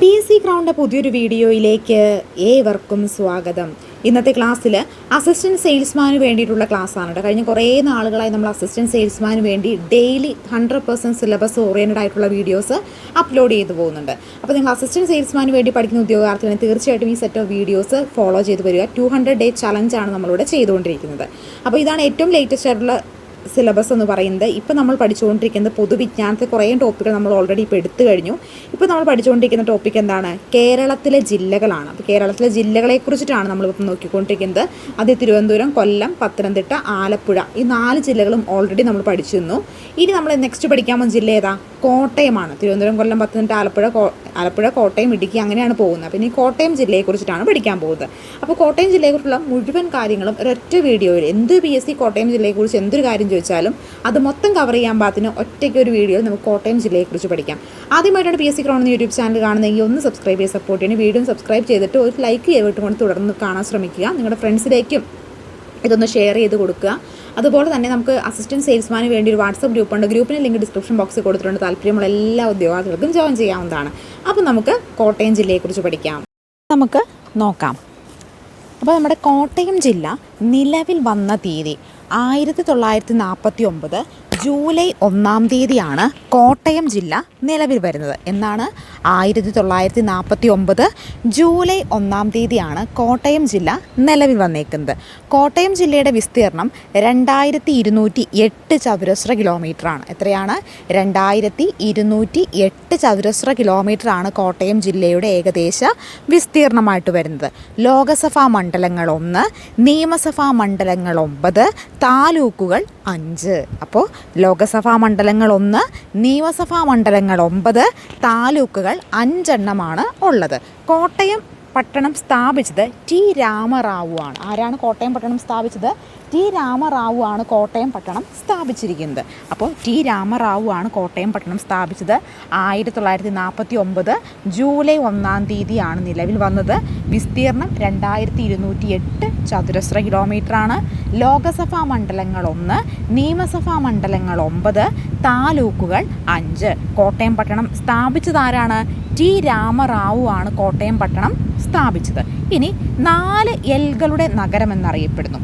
P S C crowned പുതിയൊരു വീഡിയോയിലേക്ക് ഏവർക്കും സ്വാഗതം. ഇന്നത്തെ ക്ലാസ്സിൽ അസിസ്റ്റന്റ് സെയിൽസ്മാന് വേണ്ടിയിട്ടുള്ള ക്ലാസ്സാണ് കേട്ടോ. കഴിഞ്ഞ കുറേ നാളുകളായി നമ്മൾ അസിസ്റ്റന്റ് സെയിൽസ്മാന് വേണ്ടി daily hundred percent syllabus oriented ആയിട്ടുള്ള വീഡിയോസ് അപ്ലോഡ് ചെയ്തു പോകുന്നുണ്ട്. അപ്പോൾ നിങ്ങൾ അസിസ്റ്റന്റ് സെയിൽസ്മാന് വേണ്ടി പഠിക്കുന്ന ഉദ്യോഗാർത്ഥികളെ തീർച്ചയായിട്ടും ഈ സെറ്റ് ഓഫ് വീഡിയോസ് ഫോളോ ചെയ്ത് വരിക. ടു ഹൺഡ്രഡ് ഡേ ചലഞ്ചാണ് നമ്മളിവിടെ ചെയ്തുകൊണ്ടിരിക്കുന്നത്. അപ്പോൾ ഇതാണ് ഏറ്റവും ലേറ്റസ്റ്റ് ആയിട്ടുള്ള സിലബസ് എന്ന് പറയുന്നത്. ഇപ്പോൾ നമ്മൾ പഠിച്ചുകൊണ്ടിരിക്കുന്നത് പൊതുവിജ്ഞാനത്തെ കുറേ ടോപ്പിക്കുകൾ നമ്മൾ ഓൾറെഡി ഇപ്പോൾ എടുത്തു കഴിഞ്ഞു. ഇപ്പോൾ നമ്മൾ പഠിച്ചുകൊണ്ടിരിക്കുന്ന ടോപ്പിക് എന്താണ്? കേരളത്തിലെ ജില്ലകളാണ്. അപ്പോൾ കേരളത്തിലെ ജില്ലകളെക്കുറിച്ചിട്ടാണ് നമ്മളിപ്പോൾ നോക്കിക്കൊണ്ടിരിക്കുന്നത്. അത് തിരുവനന്തപുരം കൊല്ലം പത്തനംതിട്ട ആലപ്പുഴ ഈ നാല് ജില്ലകളും ഓൾറെഡി നമ്മൾ പഠിച്ചിരുന്നു. ഇനി നമ്മൾ നെക്സ്റ്റ് പഠിക്കാൻ പോകുന്ന ജില്ല ഏതാ? കോട്ടയമാണ്. തിരുവനന്തപുരം കൊല്ലം പത്തനംതിട്ട ആലപ്പുഴ ആലപ്പുഴ കോട്ടയം ഇടുക്കി അങ്ങനെയാണ് പോകുന്നത്. പിന്നെ ഈ കോട്ടയം ജില്ലയെക്കുറിച്ചിട്ടാണ് പഠിക്കാൻ പോകുന്നത്. അപ്പോൾ കോട്ടയം ജില്ലയെക്കുറിച്ചുള്ള മുഴുവൻ കാര്യങ്ങളും ഒരൊറ്റ വീഡിയോയിൽ എന്ത് പി എസ് സി കോട്ടയം ജില്ലയെക്കുറിച്ച് എന്തൊരു കാര്യം ചോദിച്ചാലും അത് മൊത്തം കവർ ചെയ്യാൻ പാകത്തിന് ഒറ്റയ്ക്ക് ഒരു വീഡിയോയിൽ നമുക്ക് കോട്ടയം ജില്ലയെക്കുറിച്ച് പഠിക്കാം. ആദ്യമായിട്ടാണ് P S C crown YouTube channel കാണുന്നതെങ്കിൽ ഒന്ന് സബ്സ്ക്രൈബ് ചെയ്ത് സപ്പോർട്ട് ചെയ്യണം. വീഡിയോ സബ്സ്ക്രൈബ് ചെയ്തിട്ട് ഒരു ലൈക്ക് ചെയ്തിട്ട് കൊണ്ട് തുടർന്ന് കാണാൻ ശ്രമിക്കുക. നിങ്ങളുടെ ഫ്രണ്ട്സിലേക്കും ഇതൊന്ന് ഷെയർ ചെയ്ത് കൊടുക്കുക. അതുപോലെ തന്നെ നമുക്ക് അസിസ്റ്റന്റ് സെയിൽസ്മാന് വേണ്ടി ഒരു വാട്സപ്പ് ഗ്രൂപ്പ് ഉണ്ട്. ഗ്രൂപ്പിന് ലിങ്ക് ഡിസ്ക്രിപ്ഷൻ ബോക്സിൽ കൊടുത്തിട്ടുണ്ട്. താല്പര്യമുള്ള എല്ലാ ഉദ്യോഗാർത്ഥികൾക്കും ജോയിൻ ചെയ്യാവുന്നതാണ്. അപ്പോൾ നമുക്ക് കോട്ടയം ജില്ലയെക്കുറിച്ച് പഠിക്കാം. നമുക്ക് നോക്കാം. അപ്പോൾ നമ്മുടെ കോട്ടയം ജില്ല നിലവിൽ വന്ന തീയതി ആയിരത്തി തൊള്ളായിരത്തി നാൽപ്പത്തി ഒമ്പത് ജൂലൈ ഒന്നാം തീയതിയാണ് കോട്ടയം ജില്ല നിലവിൽ വരുന്നത്. എന്നാണ് ആയിരത്തി തൊള്ളായിരത്തി നാൽപ്പത്തി ഒമ്പത് ജൂലൈ ഒന്നാം തീയതിയാണ് കോട്ടയം ജില്ല നിലവിൽ വന്നേക്കുന്നത്. കോട്ടയം ജില്ലയുടെ വിസ്തീർണം രണ്ടായിരത്തി ഇരുന്നൂറ്റി എട്ട് ചതുരശ്ര കിലോമീറ്ററാണ്. എത്രയാണ്? രണ്ടായിരത്തി ഇരുന്നൂറ്റി എട്ട് ചതുരശ്ര കിലോമീറ്ററാണ് കോട്ടയം ജില്ലയുടെ ഏകദേശ വിസ്തീർണമായിട്ട് വരുന്നത്. ലോകസഭാ മണ്ഡലങ്ങൾ ഒന്ന് നിയമസഭാ മണ്ഡലങ്ങൾ ഒമ്പത് താലൂക്കുകൾ അഞ്ച്. അപ്പോൾ ലോകസഭാ മണ്ഡലങ്ങൾ ഒന്ന് നിയമസഭാ മണ്ഡലങ്ങൾ ഒമ്പത് താലൂക്കുകൾ അഞ്ചെണ്ണമാണ് ഉള്ളത്. കോട്ടയം പട്ടണം സ്ഥാപിച്ചത് ടി രാമറാവു ആണ്. ആരാണ് കോട്ടയം പട്ടണം സ്ഥാപിച്ചത്? ടി രാമറാവു ആണ് കോട്ടയം പട്ടണം സ്ഥാപിച്ചിരിക്കുന്നത്. അപ്പോൾ ടി രാമറാവു ആണ് കോട്ടയം പട്ടണം സ്ഥാപിച്ചത്. ആയിരത്തി തൊള്ളായിരത്തി നാൽപ്പത്തി ഒമ്പത് ജൂലൈ ഒന്നാം തീയതിയാണ് നിലവിൽ വന്നത്. വിസ്തീർണം രണ്ടായിരത്തി ഇരുന്നൂറ്റി എട്ട് ചതുരശ്ര കിലോമീറ്ററാണ്. ലോകസഭാ മണ്ഡലങ്ങൾ ഒന്ന് നിയമസഭാ മണ്ഡലങ്ങൾ ഒമ്പത് താലൂക്കുകൾ അഞ്ച്. കോട്ടയം പട്ടണം സ്ഥാപിച്ചതാരാണ്? ടി രാമറാവു ആണ് കോട്ടയം പട്ടണം സ്ഥാപിച്ചത്. ഇനി നാല് എൽകളുടെ നഗരം എന്നറിയപ്പെടുന്നു.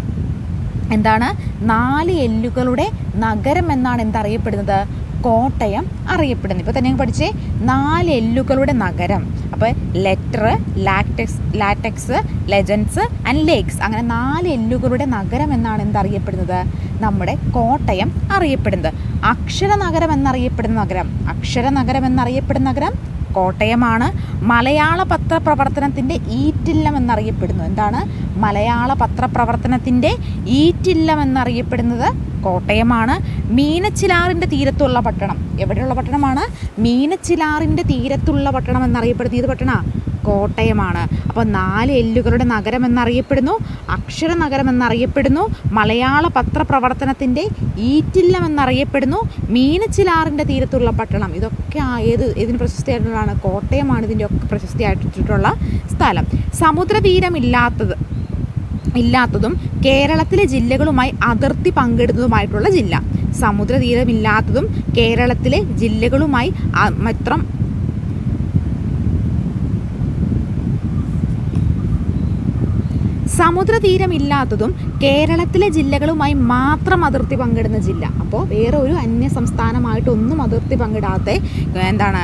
എന്താണ്? നാല് എല്ലുകളുടെ നഗരം എന്നാണ് എന്തറിയപ്പെടുന്നത്? കോട്ടയം അറിയപ്പെടുന്നത് ഇപ്പോൾ തന്നെ ഞങ്ങൾ പഠിച്ചേ നാല് എല്ലുകളുടെ നഗരം. അപ്പോൾ letter latex latex legends and lakes അങ്ങനെ നാല് എല്ലുകളുടെ നഗരം എന്നാണ് എന്തറിയപ്പെടുന്നത്? നമ്മുടെ കോട്ടയം അറിയപ്പെടുന്നത്. അക്ഷര നഗരം എന്നറിയപ്പെടുന്ന നഗരം. അക്ഷര നഗരം എന്നറിയപ്പെടുന്ന നഗരം കോട്ടയമാണ്. മലയാള പത്രപ്രവർത്തനത്തിന്റെ ഈറ്റില്ലം എന്നറിയപ്പെടുന്നു. എന്താണ്? മലയാള പത്രപ്രവർത്തനത്തിന്റെ ഈറ്റില്ലം എന്നറിയപ്പെടുന്നത് കോട്ടയമാണ് മീനച്ചിലാറിന്റെ തീരത്തുള്ള പട്ടണം. എവിടെയുള്ള പട്ടണമാണ്? മീനച്ചിലാറിന്റെ തീരത്തുള്ള പട്ടണം എന്നറിയപ്പെടുത്തിയത് ഏത് പട്ടണമാണ് കോട്ടയമാണ്. അപ്പോൾ നാല് എല്ലുകളുടെ നഗരം എന്നറിയപ്പെടുന്നു അക്ഷര നഗരം എന്നറിയപ്പെടുന്നു മലയാള പത്രപ്രവർത്തനത്തിന്റെ ഈറ്റില്ലം എന്നറിയപ്പെടുന്നു മീനച്ചിലാറിന്റെ തീരത്തുള്ള പട്ടണം. ഇതൊക്കെ ഏത് ഇതിന് പ്രശസ്തിയായിട്ടുള്ളതാണ്? കോട്ടയമാണ് ഇതിന്റെ ഒക്കെ പ്രശസ്തിയായിട്ടുള്ള സ്ഥലം. സമുദ്രതീരമില്ലാത്തത് ഇല്ലാത്തതും കേരളത്തിലെ ജില്ലകളുമായി അതിർത്തി പങ്കിടുന്നതുമായിട്ടുള്ള ജില്ല. സമുദ്രതീരമില്ലാത്തതും കേരളത്തിലെ ജില്ലകളുമായി മാത്രം സമുദ്രതീരമില്ലാത്തതും കേരളത്തിലെ ജില്ലകളുമായി മാത്രം അതിർത്തി പങ്കിടുന്ന ജില്ല. അപ്പോൾ വേറെ ഒരു അന്യ സംസ്ഥാനമായിട്ടൊന്നും അതിർത്തി പങ്കിടാത്ത എന്താണ്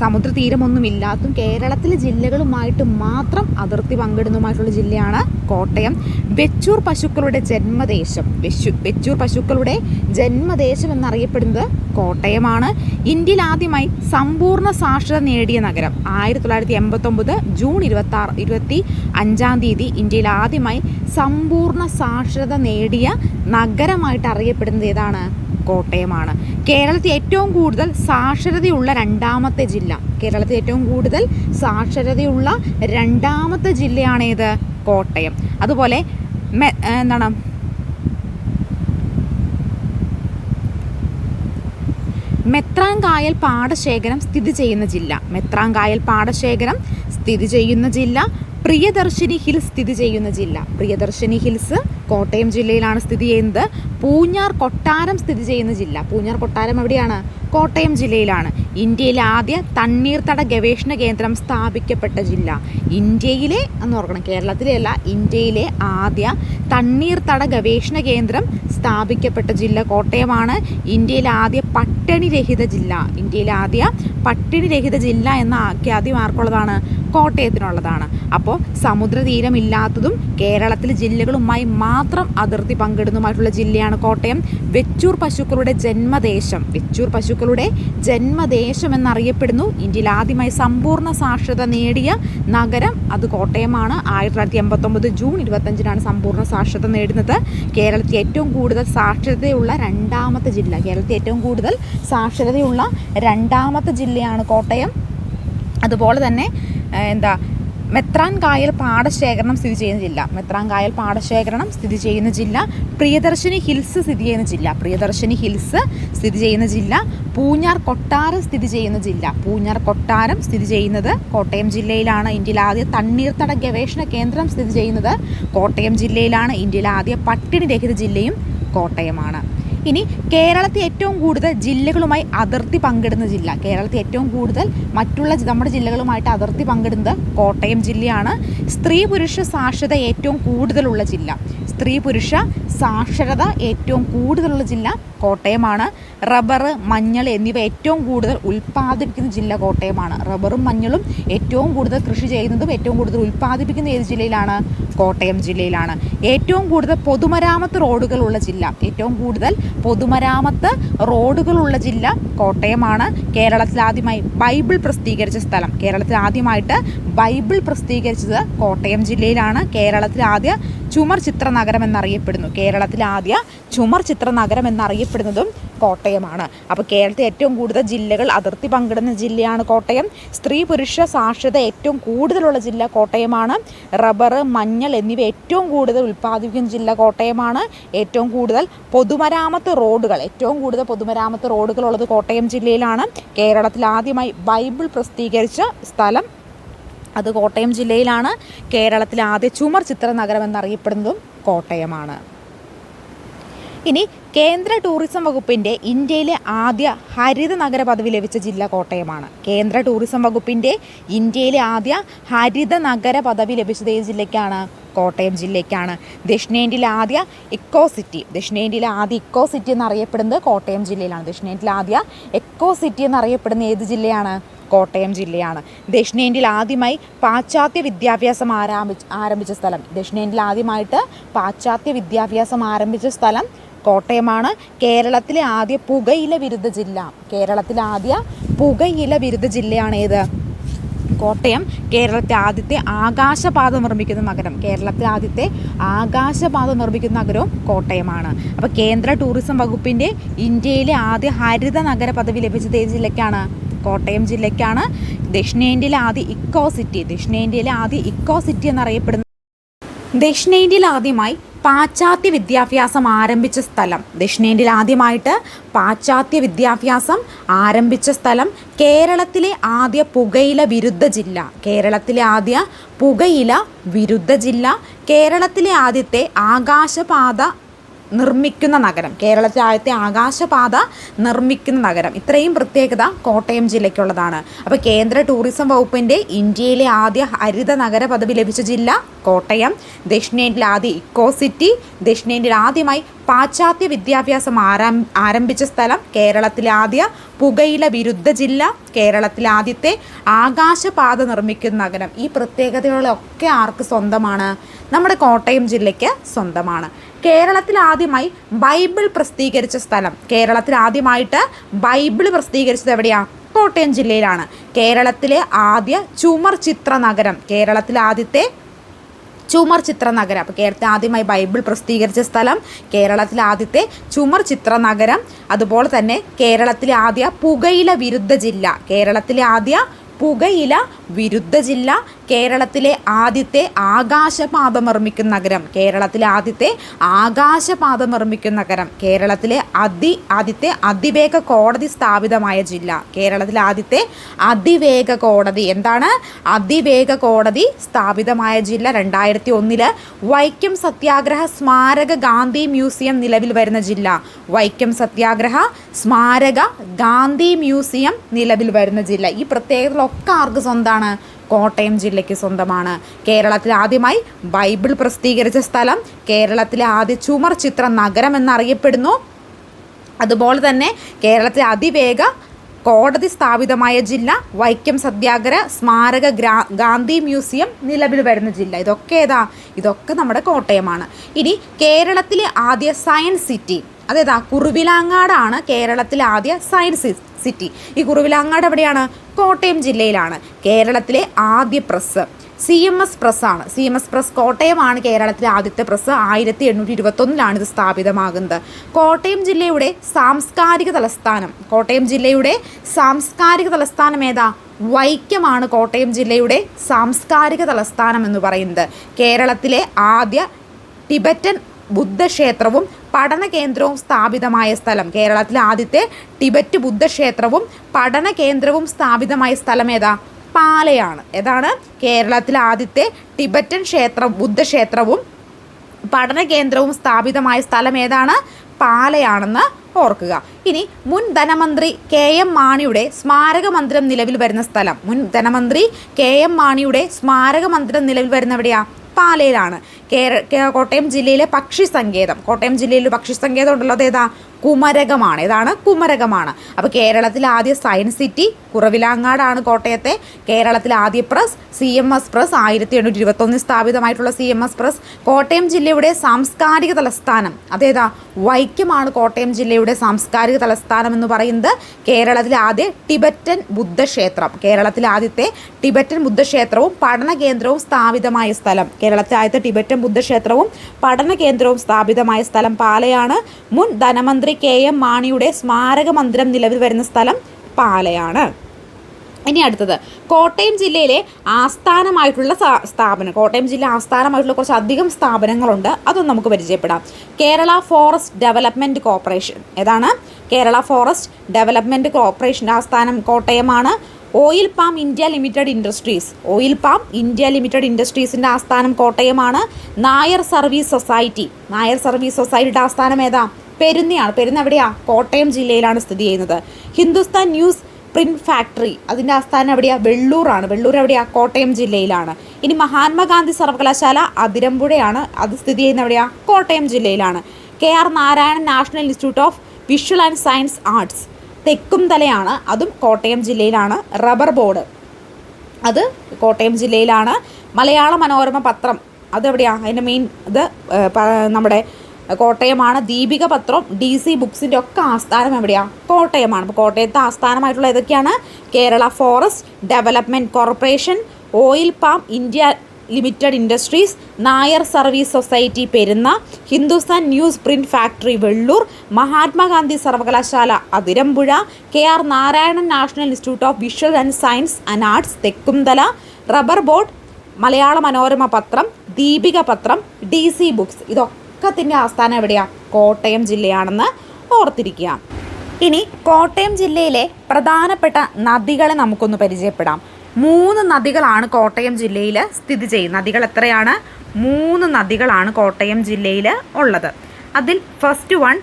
സമുദ്ര തീരമൊന്നും ഇല്ലാത്ത കേരളത്തിലെ ജില്ലകളുമായിട്ട് മാത്രം അതിർത്തി പങ്കിടുന്നതുമായിട്ടുള്ള ജില്ലയാണ് കോട്ടയം. വെച്ചൂർ പശുക്കളുടെ ജന്മദേശം. വെച്ചു വെച്ചൂർ പശുക്കളുടെ ജന്മദേശം എന്നറിയപ്പെടുന്നത് കോട്ടയമാണ്. ഇന്ത്യയിൽ ആദ്യമായി സമ്പൂർണ സാക്ഷരത നേടിയ നഗരം. ആയിരത്തി തൊള്ളായിരത്തി എൺപത്തൊമ്പത് ജൂൺ ഇരുപത്തി ആറ് ഇരുപത്തി അഞ്ചാം തീയതി ഇന്ത്യയിൽ ആദ്യമായി സമ്പൂർണ സാക്ഷരത നേടിയ നഗരമായിട്ട് അറിയപ്പെടുന്നത് ഏതാണ്? കോട്ടയമാണ്. കേരളത്തിൽ ഏറ്റവും കൂടുതൽ സാക്ഷരതയുള്ള രണ്ടാമത്തെ ജില്ല. കേരളത്തിൽ ഏറ്റവും കൂടുതൽ സാക്ഷരതയുള്ള രണ്ടാമത്തെ ജില്ലയാണേത് കോട്ടയം. അതുപോലെ എന്താണ്? മെത്രാങ്കായൽ പാടശേഖരം സ്ഥിതി ചെയ്യുന്ന ജില്ല. മെത്രാങ്കായൽ പാടശേഖരം സ്ഥിതി ചെയ്യുന്ന ജില്ല പ്രിയദർശിനി ഹിൽസ് സ്ഥിതി ചെയ്യുന്ന ജില്ല. പ്രിയദർശിനി ഹിൽസ് കോട്ടയം ജില്ലയിലാണ് സ്ഥിതി ചെയ്യുന്നത്. പൂഞ്ഞാർ കൊട്ടാരം സ്ഥിതി ചെയ്യുന്ന ജില്ല. പൂഞ്ഞാർ കൊട്ടാരം എവിടെയാണ്? കോട്ടയം ജില്ലയിലാണ്. ഇന്ത്യയിലെ ആദ്യ തണ്ണീർത്തട ഗവേഷണ കേന്ദ്രം സ്ഥാപിക്കപ്പെട്ട ജില്ല. ഇന്ത്യയിലെ എന്ന് ഓർക്കണം കേരളത്തിലെ അല്ല ഇന്ത്യയിലെ ആദ്യ തണ്ണീർത്തട ഗവേഷണ കേന്ദ്രം സ്ഥാപിക്കപ്പെട്ട ജില്ല കോട്ടയമാണ്. ഇന്ത്യയിലെ ആദ്യ പട്ടിണിരഹിത ജില്ല. ഇന്ത്യയിലെ ആദ്യ പട്ടിണിരഹിത ജില്ല എന്ന ആഖ്യാതി ആർക്കുള്ളതാണ് കോട്ടയത്തിനുള്ളതാണ്. അപ്പോൾ സമുദ്രതീരമില്ലാത്തതും കേരളത്തിലെ ജില്ലകളുമായി മാത്രം അതിർത്തി പങ്കിടുന്നതുമായിട്ടുള്ള ജില്ലയാണ് കോട്ടയം. വെച്ചൂർ പശുക്കളുടെ ജന്മദേശം വെച്ചൂർ പശുക്കളുടെ ജന്മദേശം എന്നറിയപ്പെടുന്നു. ഇന്ത്യയിൽ ആദ്യമായി സമ്പൂർണ സാക്ഷരത നേടിയ നഗരം അത് കോട്ടയമാണ്. ആയിരത്തി തൊള്ളായിരത്തി എൺപത്തൊമ്പത് ജൂൺ ഇരുപത്തഞ്ചിനാണ് സമ്പൂർണ സാക്ഷരത നേടുന്നത്. കേരളത്തിൽ ഏറ്റവും കൂടുതൽ സാക്ഷരതയുള്ള രണ്ടാമത്തെ ജില്ല കേരളത്തിൽ ഏറ്റവും കൂടുതൽ സാക്ഷരതയുള്ള രണ്ടാമത്തെ ജില്ലയാണ് കോട്ടയം. അതുപോലെ തന്നെ എന്താ മെത്രാൻ കായൽ പാടശേഖരണം സ്ഥിതി ചെയ്യുന്ന ജില്ല. മെത്രാൻ കായൽ പാടശേഖരണം സ്ഥിതി ചെയ്യുന്ന ജില്ല. പ്രിയദർശിനി ഹിൽസ് സ്ഥിതി ചെയ്യുന്ന ജില്ല. പ്രിയദർശിനി ഹിൽസ് സ്ഥിതി ചെയ്യുന്ന ജില്ല. പൂഞ്ഞാർ കൊട്ടാരം സ്ഥിതി ചെയ്യുന്ന ജില്ല. പൂഞ്ഞാർ കൊട്ടാരം സ്ഥിതി ചെയ്യുന്നത് കോട്ടയം ജില്ലയിലാണ്. ഇന്ത്യയിലെ ആദ്യ തണ്ണീർത്തട ഗവേഷണ കേന്ദ്രം സ്ഥിതി ചെയ്യുന്നത് കോട്ടയം ജില്ലയിലാണ്. ഇന്ത്യയിലെ ആദ്യ പട്ടിണി രഹിത ജില്ലയും കോട്ടയമാണ്. ഇനി കേരളത്തിൽ ഏറ്റവും കൂടുതൽ ജില്ലകളുമായി അതിർത്തി പങ്കിടുന്ന ജില്ല. കേരളത്തിൽ ഏറ്റവും കൂടുതൽ മറ്റുള്ള നമ്മുടെ ജില്ലകളുമായിട്ട് അതിർത്തി പങ്കിടുന്നത് കോട്ടയം ജില്ലയാണ്. സ്ത്രീ പുരുഷ സാക്ഷരത ഏറ്റവും കൂടുതലുള്ള ജില്ല. സ്ത്രീ പുരുഷ സാക്ഷരത ഏറ്റവും കൂടുതലുള്ള ജില്ല കോട്ടയമാണ്. റബ്ബർ മഞ്ഞൾ എന്നിവ ഏറ്റവും കൂടുതൽ ഉൽപ്പാദിപ്പിക്കുന്ന ജില്ല കോട്ടയമാണ്. റബ്ബറും മഞ്ഞളും ഏറ്റവും കൂടുതൽ കൃഷി ചെയ്യുന്നതും ഏറ്റവും കൂടുതൽ ഉൽപ്പാദിപ്പിക്കുന്ന ഏത് ജില്ലയിലാണ്? കോട്ടയം ജില്ലയിലാണ്. ഏറ്റവും കൂടുതൽ പൊതുമരാമത്ത് റോഡുകളുള്ള ജില്ല ഏറ്റവും കൂടുതൽ പൊതുമരാമത്ത് റോഡുകളുള്ള ജില്ല കോട്ടയമാണ്. കേരളത്തിൽ ആദ്യമായി ബൈബിൾ പ്രസിദ്ധീകരിച്ച സ്ഥലം. കേരളത്തിൽ ആദ്യമായിട്ട് ബൈബിൾ പ്രസിദ്ധീകരിച്ചത് കോട്ടയം ജില്ലയിലാണ്. കേരളത്തിൽ ആദ്യ ചുമർ ചിത്ര നഗരം എന്നറിയപ്പെടുന്നു. കേരളത്തിൽ ആദ്യ ചുമർ ചിത്ര നഗരം എന്നറിയപ്പെടുന്നതും കോട്ടയമാണ്. അപ്പോൾ കേരളത്തിൽ ഏറ്റവും കൂടുതൽ ജില്ലകൾ അതിർത്തി പങ്കിടുന്ന ജില്ലയാണ് കോട്ടയം. സ്ത്രീ പുരുഷ സാക്ഷരത ഏറ്റവും കൂടുതലുള്ള ജില്ല കോട്ടയമാണ്. റബ്ബർ മഞ്ഞൾ എന്നിവ ഏറ്റവും കൂടുതൽ ഉൽപ്പാദിപ്പിക്കുന്ന ജില്ല കോട്ടയമാണ്. ഏറ്റവും കൂടുതൽ പൊതുമരാമത്ത് റോഡുകൾ ഏറ്റവും കൂടുതൽ പൊതുമരാമത്ത് റോഡുകളുള്ളത് കോട്ടയം ജില്ലയിലാണ്. കേരളത്തിൽ ആദ്യമായി ബൈബിൾ പ്രസിദ്ധീകരിച്ച സ്ഥലം അത് കോട്ടയം ജില്ലയിലാണ്. കേരളത്തിലെ ആദ്യ ചുമർ ചിത്ര നഗരം എന്നറിയപ്പെടുന്നതും കോട്ടയമാണ്. ഇനി കേന്ദ്ര ടൂറിസം വകുപ്പിന്റെ ഇന്ത്യയിലെ ആദ്യ ഹരിത നഗര പദവി ലഭിച്ച ജില്ല കോട്ടയമാണ്. കേന്ദ്ര ടൂറിസം വകുപ്പിന്റെ ഇന്ത്യയിലെ ആദ്യ ഹരിത നഗര പദവി ലഭിച്ചത് ഏത് ജില്ലയ്ക്കാണ്? കോട്ടയം ജില്ലയ്ക്കാണ്. ദക്ഷിണേന്ത്യയിലെ ആദ്യ എക്കോ സിറ്റി ദക്ഷിണേന്ത്യയിലെ ആദ്യ ഇക്കോ സിറ്റി എന്നറിയപ്പെടുന്നത് കോട്ടയം ജില്ലയിലാണ്. ദക്ഷിണേന്ത്യയിലെ ആദ്യ എക്കോ സിറ്റി എന്നറിയപ്പെടുന്ന ഏത് ജില്ലയാണ്? കോട്ടയം ജില്ലയാണ്. ദക്ഷിണേന്ത്യയിൽ ആദ്യമായി പാശ്ചാത്യ വിദ്യാഭ്യാസം ആരംഭിച്ച ആരംഭിച്ച സ്ഥലം. ദക്ഷിണേന്ത്യയിൽ ആദ്യമായിട്ട് പാശ്ചാത്യ വിദ്യാഭ്യാസം ആരംഭിച്ച സ്ഥലം കോട്ടയമാണ്. കേരളത്തിലെ ആദ്യ പുകയില വിരുദ്ധ ജില്ല. കേരളത്തിലെ ആദ്യ പുകയില വിരുദ്ധ ജില്ലയാണ് ഏത്? കോട്ടയം. കേരളത്തിലെ ആദ്യത്തെ ആകാശപാത നിർമ്മിക്കുന്ന നഗരം. കേരളത്തിലെ ആദ്യത്തെ ആകാശപാത നിർമ്മിക്കുന്ന നഗരവും കോട്ടയമാണ്. അപ്പോൾ കേന്ദ്ര ടൂറിസം വകുപ്പിന്റെ ഇന്ത്യയിലെ ആദ്യ ഹരിത നഗര പദവി ലഭിച്ചത് ഏത് ജില്ലയ്ക്കാണ്? കോട്ടയം ജില്ലയ്ക്കാണ് ദക്ഷിണേന്ത്യയിലെ ആദ്യ ഇക്കോ സിറ്റി. ദക്ഷിണേന്ത്യയിലെ ആദ്യ ഇക്കോ സിറ്റി എന്നറിയപ്പെടുന്ന ദക്ഷിണേന്ത്യയിൽ ആദ്യമായി പാശ്ചാത്യ വിദ്യാഭ്യാസം ആരംഭിച്ച സ്ഥലം. ദക്ഷിണേന്ത്യയിൽ ആദ്യമായിട്ട് പാശ്ചാത്യ വിദ്യാഭ്യാസം ആരംഭിച്ച സ്ഥലം കേരളത്തിലെ ആദ്യ പുകയില വിരുദ്ധ ജില്ല. കേരളത്തിലെ ആദ്യ പുകയില വിരുദ്ധ ജില്ല. കേരളത്തിലെ ആദ്യത്തെ ആകാശപാത നിർമ്മിക്കുന്ന നഗരം. കേരളത്തിലെ ആദ്യത്തെ ആകാശപാത നിർമ്മിക്കുന്ന നഗരം. ഇത്രയും പ്രത്യേകത കോട്ടയം ജില്ലയ്ക്കുള്ളതാണ്. അപ്പോൾ കേന്ദ്ര ടൂറിസം വകുപ്പിന്റെ ഇന്ത്യയിലെ ആദ്യ ഹരിത നഗര പദവി ലഭിച്ച ജില്ല കോട്ടയം. ദക്ഷിണേന്ത്യയിലെ ആദ്യ ഇക്കോ സിറ്റി. ദക്ഷിണേന്ത്യയിൽ ആദ്യമായി പാശ്ചാത്യ വിദ്യാഭ്യാസം ആരം ആരംഭിച്ച സ്ഥലം കേരളത്തിലെ ആദ്യ പുകയില വിരുദ്ധ ജില്ല. കേരളത്തിലെ ആദ്യത്തെ ആകാശപാത നിർമ്മിക്കുന്ന നഗരം. ഈ പ്രത്യേകതകളൊക്കെ ആർക്ക് സ്വന്തമാണ്? നമ്മുടെ കോട്ടയം ജില്ലയ്ക്ക് സ്വന്തമാണ്. കേരളത്തിൽ ആദ്യമായി ബൈബിൾ പ്രസിദ്ധീകരിച്ച സ്ഥലം. കേരളത്തിൽ ആദ്യമായിട്ട് ബൈബിൾ പ്രസിദ്ധീകരിച്ചത് എവിടെയാണ് കോട്ടയം ജില്ലയിലാണ്. കേരളത്തിലെ ആദ്യ ചുമർ ചിത്ര നഗരം. കേരളത്തിലെ ആദ്യത്തെ ചുമർ ചിത്ര നഗരം. അപ്പോൾ കേരളത്തിൽ ആദ്യമായി ബൈബിൾ പ്രസിദ്ധീകരിച്ച സ്ഥലം കേരളത്തിലെ ആദ്യത്തെ ചുമർ ചിത്ര നഗരം. അതുപോലെ തന്നെ കേരളത്തിലെ ആദ്യ പുകയില വിരുദ്ധ ജില്ല. കേരളത്തിലെ ആദ്യ പുകയില വിരുദ്ധ ജില്ല. കേരളത്തിലെ ആദ്യത്തെ ആകാശപാത നിർമ്മിക്കുന്ന നഗരം. കേരളത്തിലെ ആദ്യത്തെ ആകാശപാത നിർമ്മിക്കുന്ന നഗരം. കേരളത്തിലെ അതി ആദ്യത്തെ അതിവേഗ കോടതി സ്ഥാപിതമായ ജില്ല. കേരളത്തിലെ ആദ്യത്തെ അതിവേഗ കോടതി. എന്താണ്? അതിവേഗ കോടതി സ്ഥാപിതമായ ജില്ല. രണ്ടായിരത്തി ഒന്നിൽ വൈക്കം സത്യാഗ്രഹ സ്മാരക ഗാന്ധി മ്യൂസിയം നിലവിൽ വരുന്ന ജില്ല. വൈക്കം സത്യാഗ്രഹ സ്മാരക ഗാന്ധി മ്യൂസിയം നിലവിൽ വരുന്ന ജില്ല. ഈ പ്രത്യേകതകളൊക്കെ ആർക്ക് സ്വന്തമാണ് കോട്ടയം ജില്ലയ്ക്ക് സ്വന്തമാണ്. കേരളത്തിൽ ആദ്യമായി ബൈബിൾ പ്രസിദ്ധീകരിച്ച സ്ഥലം കേരളത്തിലെ ആദ്യ ചുമർ ചിത്ര നഗരം എന്നറിയപ്പെടുന്നു. അതുപോലെ തന്നെ കേരളത്തിലെ അതിവേഗ കോടതി സ്ഥാപിതമായ ജില്ല വൈക്കം സത്യാഗ്രഹ സ്മാരക ഗ്രാ ഗാന്ധി മ്യൂസിയം നിലവിൽ വരുന്ന ജില്ല. ഇതൊക്കെ ഏതാ? ഇതൊക്കെ നമ്മുടെ കോട്ടയമാണ്. ഇനി കേരളത്തിലെ ആദ്യ സയൻസ് സിറ്റി. അതേതാ കുറുവിലാങ്ങാടാണ് കേരളത്തിലെ ആദ്യ സയൻസ് സിറ്റി ഈ കുറുവിലാങ്ങാട് എവിടെയാണ്? കോട്ടയം ജില്ലയിലാണ്. കേരളത്തിലെ ആദ്യ പ്രസ് സി എം എസ് പ്രസ്സാണ് സി എം എസ് പ്രസ് കോട്ടയമാണ് കേരളത്തിലെ ആദ്യത്തെ പ്രസ് ആയിരത്തി എണ്ണൂറ്റി ഇരുപത്തൊന്നിലാണ് ഇത് സ്ഥാപിതമാകുന്നത്. കോട്ടയം ജില്ലയുടെ സാംസ്കാരിക തലസ്ഥാനം. കോട്ടയം ജില്ലയുടെ സാംസ്കാരിക തലസ്ഥാനം ഏതാ? വൈക്കമാണ് കോട്ടയം ജില്ലയുടെ സാംസ്കാരിക തലസ്ഥാനം എന്ന് പറയുന്നത്. കേരളത്തിലെ ആദ്യ ടിബറ്റൻ ബുദ്ധക്ഷേത്രവും പഠന കേന്ദ്രവും സ്ഥാപിതമായ സ്ഥലം. കേരളത്തിലെ ആദ്യത്തെ ടിബറ്റ് ബുദ്ധക്ഷേത്രവും പഠന കേന്ദ്രവും സ്ഥാപിതമായ സ്ഥലം ഏതാ? പാലയാണ്. ഏതാണ്? കേരളത്തിലെ ആദ്യത്തെ ടിബറ്റൻ ക്ഷേത്രം ബുദ്ധക്ഷേത്രവും പഠന കേന്ദ്രവും സ്ഥാപിതമായ സ്ഥലം ഏതാണ്? പാലയാണെന്ന് ഓർക്കുക. ഇനി മുൻ ധനമന്ത്രി കെ എം മാണിയുടെ സ്മാരക മന്ദിരം നിലവിൽ വരുന്ന സ്ഥലം. മുൻ ധനമന്ത്രി കെ എം മാണിയുടെ സ്മാരക മന്ദിരം നിലവിൽ വരുന്ന പാലയിലാണ്. കേര കോട്ടയം ജില്ലയിലെ പക്ഷി സങ്കേതം കോട്ടയം ജില്ലയിൽ പക്ഷി സങ്കേതം ഉണ്ടല്ലോ അതേതാ കുമരകമാണ്. ഇതാണ് കുമരകമാണ്. അപ്പോൾ കേരളത്തിലെ ആദ്യ സയൻസ് സിറ്റി കുറവിലാങ്ങാടാണ് കോട്ടയത്തെ. കേരളത്തിലെ ആദ്യ press C M S press ആയിരത്തി എണ്ണൂറ്റി ഇരുപത്തൊന്നിൽ സ്ഥാപിതമായിട്ടുള്ള C M S press. Kottayam ജില്ലയുടെ സാംസ്കാരിക തലസ്ഥാനം. അതേതാ വൈക്കമാണ് കോട്ടയം ജില്ലയുടെ സാംസ്കാരിക തലസ്ഥാനം എന്ന് പറയുന്നത് കേരളത്തിലെ ആദ്യ ടിബറ്റൻ ബുദ്ധക്ഷേത്രം. കേരളത്തിലെ ആദ്യത്തെ ടിബറ്റൻ ബുദ്ധക്ഷേത്രവും പഠന കേന്ദ്രവും സ്ഥാപിതമായ സ്ഥലം. കേരളത്തിലെ ആദ്യത്തെ ടിബറ്റൻ ബുദ്ധക്ഷേത്രവും പഠന കേന്ദ്രവും സ്ഥാപിതമായ സ്ഥലം പാലയാണ്. മുൻ ധനമന്ത്രി കെ എം മാണിയുടെ സ്മാരക മന്ദിരം നിലവിൽ വരുന്ന സ്ഥലം പാലയാണ്. ഇനി അടുത്തത് കോട്ടയം ജില്ലയിലെ ആസ്ഥാനമായിട്ടുള്ള സ്ഥാപനം കോട്ടയം ജില്ല ആസ്ഥാനമായിട്ടുള്ള കുറച്ച് അധികം സ്ഥാപനങ്ങളുണ്ട്. അതൊന്നും നമുക്ക് പരിചയപ്പെടാം. Kerala forest development corporation. ഏതാണ്? കേരള ഫോറസ്റ്റ് ഡെവലപ്മെന്റ് കോർപ്പറേഷന്റെ ആസ്ഥാനം കോട്ടയമാണ്. Oil palm India limited industries. Oil palm India limited ഇൻഡസ്ട്രീസിന്റെ ആസ്ഥാനം കോട്ടയമാണ്. Nair service society. Nair service സൊസൈറ്റിയുടെ ആസ്ഥാനം ഏതാ? പെരുന്നയാണ്. പെരുന്ന എവിടെയാ? കോട്ടയം ജില്ലയിലാണ് സ്ഥിതി ചെയ്യുന്നത്. Hindustan newsprint factory. അതിന്റെ ആസ്ഥാനം എവിടെയാ? വെള്ളൂറാണ് വെള്ളൂർ എവിടെയാ? കോട്ടയം ജില്ലയിലാണ്. ഇനി മഹാത്മാഗാന്ധി സർവകലാശാല അതിരമ്പുഴയാണ്. അത് സ്ഥിതി ചെയ്യുന്ന എവിടെയാ? കോട്ടയം ജില്ലയിലാണ്. K R Narayanan national institute of visual and science arts. തെക്കുംതലയാണ് അതും കോട്ടയം ജില്ലയിലാണ് റബ്ബർ ബോർഡ്. അത് കോട്ടയം ജില്ലയിലാണ്. മലയാള മനോരമ പത്രം അതെവിടെയാണ് അതിന്റെ മെയിൻ ഇത് നമ്മുടെ കോട്ടയമാണ്. ദീപിക പത്രം ഡി സി ബുക്സിന്റെ ഒക്കെ ആസ്ഥാനം എവിടെയാണ് കോട്ടയമാണ്. അപ്പോൾ കോട്ടയത്തെ ആസ്ഥാനമായിട്ടുള്ള ഏതൊക്കെയാണ്? Kerala forest development corporation oil palm India limited industries Nair service society Perunna Hindustan newsprint factory Velloor Mahatma Gandhi സർവകലാശാല Athirampuzha K R Narayanan national institute of visual and science and arts Thekkumthala rubber board Malayala Manorama പത്രം ദീപിക പത്രം D C books ഇതൊക്കത്തിന്റെ ആസ്ഥാനം എവിടെയാണ് കോട്ടയം ജില്ലയാണെന്ന് ഓർത്തിരിക്കുക. ഇനി കോട്ടയം ജില്ലയിലെ പ്രധാനപ്പെട്ട നദികളെ നമുക്കൊന്ന് പരിചയപ്പെടാം. മൂന്ന് നദികളാണ് കോട്ടയം ജില്ലയിൽ സ്ഥിതി ചെയ്യുന്നത്. നദികൾ എത്രയാണ്? മൂന്ന് നദികളാണ് കോട്ടയം ജില്ലയിൽ ഉള്ളത്. അതിൽ ഫസ്റ്റ് വൺ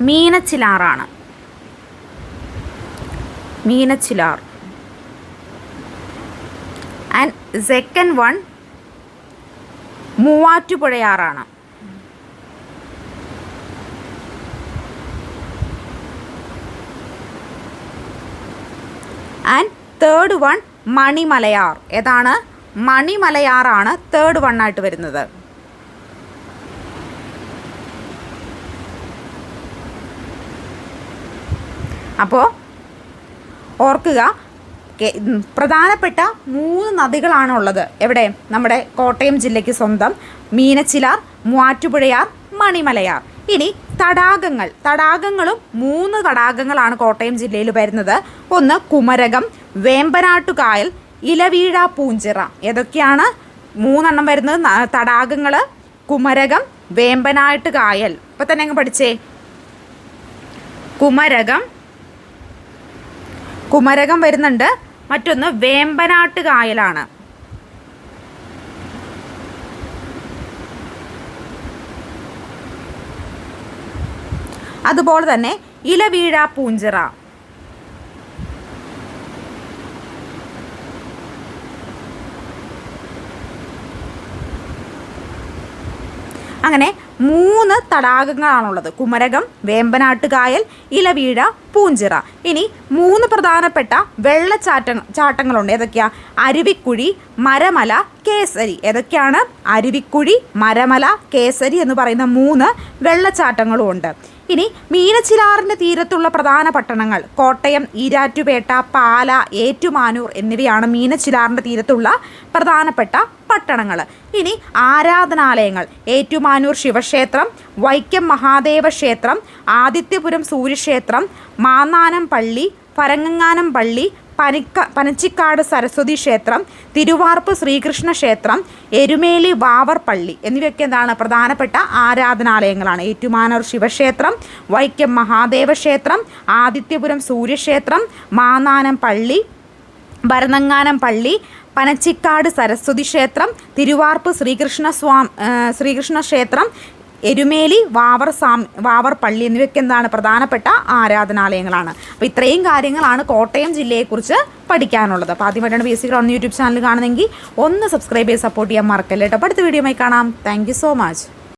മീനച്ചിലാറാണ്. മീനച്ചിലാർ. ആൻഡ് സെക്കൻഡ് വൺ മൂവാറ്റുപുഴയാറാണ് ആൻഡ് തേർഡ് വൺ മണിമലയാർ. ഏതാണ്? മണിമലയാറാണ് തേർഡ് വൺ ആയിട്ട് വരുന്നത്. അപ്പോൾ ഓർക്കുക പ്രധാനപ്പെട്ട മൂന്ന് നദികളാണ് ഉള്ളത് എവിടെ? നമ്മുടെ കോട്ടയം ജില്ലയ്ക്ക് സ്വന്തം മീനച്ചിലാർ മൂവാറ്റുപുഴയാർ മണിമലയാർ. ഇനി തടാകങ്ങൾ. തടാകങ്ങളും മൂന്ന് തടാകങ്ങളാണ് കോട്ടയം ജില്ലയിൽ വരുന്നത്. ഒന്ന് കുമരകം വേമ്പനാട്ടുകായൽ ഇലവീഴ പൂഞ്ചിറ. ഏതൊക്കെയാണ്? മൂന്നെണ്ണം വരുന്നത്. തടാകങ്ങൾ കുമരകം വേമ്പനാട്ട് കായൽ ഇപ്പം തന്നെ അങ്ങ് പഠിച്ചേ. കുമരകം കുമരകം വരുന്നുണ്ട്. മറ്റൊന്ന് വേമ്പനാട്ട് കായലാണ് അതുപോലെ തന്നെ ഇലവീഴ പൂഞ്ചിറ. അങ്ങനെ മൂന്ന് തടാകങ്ങളാണുള്ളത്. കുമരകം വേമ്പനാട്ടുകായൽ ഇലവീഴ പൂഞ്ചിറ. ഇനി മൂന്ന് പ്രധാനപ്പെട്ട വെള്ളച്ചാട്ട ചാട്ടങ്ങളുണ്ട്. ഏതൊക്കെയാ? അരുവിക്കുഴി മരമല കേസരി. ഏതൊക്കെയാണ്? അരുവിക്കുഴി മരമല കേസരി എന്ന് പറയുന്ന മൂന്ന് വെള്ളച്ചാട്ടങ്ങളും ഉണ്ട് ഇനി മീനച്ചിലാറിന്റെ തീരത്തുള്ള പ്രധാന പട്ടണങ്ങൾ കോട്ടയം ഈരാറ്റുപേട്ട പാല ഏറ്റുമാനൂർ എന്നിവയാണ് മീനച്ചിലാറിന്റെ തീരത്തുള്ള പ്രധാനപ്പെട്ട പട്ടണങ്ങൾ. ഇനി ആരാധനാലയങ്ങൾ. ഏറ്റുമാനൂർ ശിവക്ഷേത്രം വൈക്കം മഹാദേവ ക്ഷേത്രം ആദിത്യപുരം സൂര്യക്ഷേത്രം മാന്നാനം പള്ളി പരങ്ങങ്ങാനം പള്ളി പനിക്ക പനച്ചിക്കാട് സരസ്വതി ക്ഷേത്രം തിരുവാർപ്പ് ശ്രീകൃഷ്ണ ക്ഷേത്രം എരുമേലി വാവർ പള്ളി എന്നിവയൊക്കെ എന്താണ് പ്രധാനപ്പെട്ട ആരാധനാലയങ്ങളാണ്. ഏറ്റുമാനൂർ ശിവക്ഷേത്രം വൈക്കം മഹാദേവ ക്ഷേത്രം ആദിത്യപുരം സൂര്യക്ഷേത്രം മാന്നാനം പള്ളി ഭരണങ്ങാനം പള്ളി പനച്ചിക്കാട് സരസ്വതി ക്ഷേത്രം തിരുവാർപ്പ് ശ്രീകൃഷ്ണ സ്വാം ശ്രീകൃഷ്ണ ക്ഷേത്രം എരുമേലി വാവർ സാം വാവർ പള്ളി എന്നിവയ്ക്ക് എന്താണ് പ്രധാനപ്പെട്ട ആരാധനാലയങ്ങളാണ്. അപ്പോൾ ഇത്രയും കാര്യങ്ങളാണ് കോട്ടയം ജില്ലയെക്കുറിച്ച് പഠിക്കാനുള്ളത്. അപ്പോൾ ആദ്യമായിട്ടാണ് B S C YouTube channel കാണുന്നെങ്കിൽ ഒന്ന് സബ്സ്ക്രൈബ് ചെയ്ത് സപ്പോർട്ട് ചെയ്യാൻ മറക്കല്ലേ കേട്ടോ. അപ്പോൾ അടുത്ത വീഡിയോയുമായി കാണാം. Thank so much